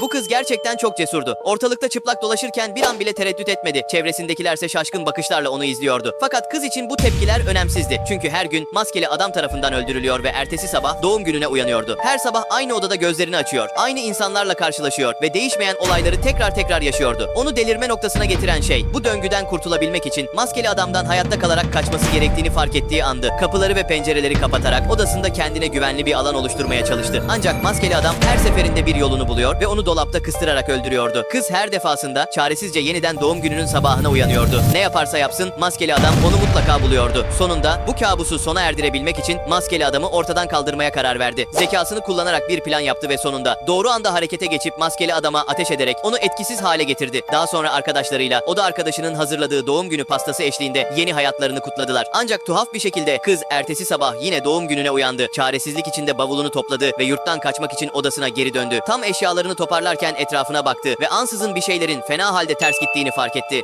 Bu kız gerçekten çok cesurdu. Ortalıkta çıplak dolaşırken bir an bile tereddüt etmedi. Çevresindekilerse şaşkın bakışlarla onu izliyordu. Fakat kız için bu tepkiler önemsizdi. Çünkü her gün maskeli adam tarafından öldürülüyor ve ertesi sabah doğum gününe uyanıyordu. Her sabah aynı odada gözlerini açıyor. Aynı insanlarla karşılaşıyor ve değişmeyen olayları tekrar tekrar yaşıyordu. Onu delirme noktasına getiren şey bu döngüden kurtulabilmek için maskeli adamdan hayatta kalarak kaçması gerektiğini fark ettiği andı. Kapıları ve pencereleri kapatarak odasında kendine güvenli bir alan oluşturmaya çalıştı. Ancak maskeli adam her seferinde bir yolunu buluyor ve onu dolapta kıstırarak öldürüyordu. Kız her defasında çaresizce yeniden doğum gününün sabahına uyanıyordu. Ne yaparsa yapsın maskeli adam onu mutlaka buluyordu. Sonunda bu kabusu sona erdirebilmek için maskeli adamı ortadan kaldırmaya karar verdi. Zekasını kullanarak bir plan yaptı ve sonunda doğru anda harekete geçip maskeli adama ateş ederek onu etkisiz hale getirdi. Daha sonra arkadaşlarıyla o da arkadaşının hazırladığı doğum günü pastası eşliğinde yeni hayatlarını kutladılar. Ancak tuhaf bir şekilde kız ertesi sabah yine doğum gününe uyandı. Çaresizlik içinde bavulunu topladı ve yurttan kaçmak için odasına geri döndü. Tam eşyalarını toparlarken etrafına baktı ve ansızın bir şeylerin fena halde ters gittiğini fark etti.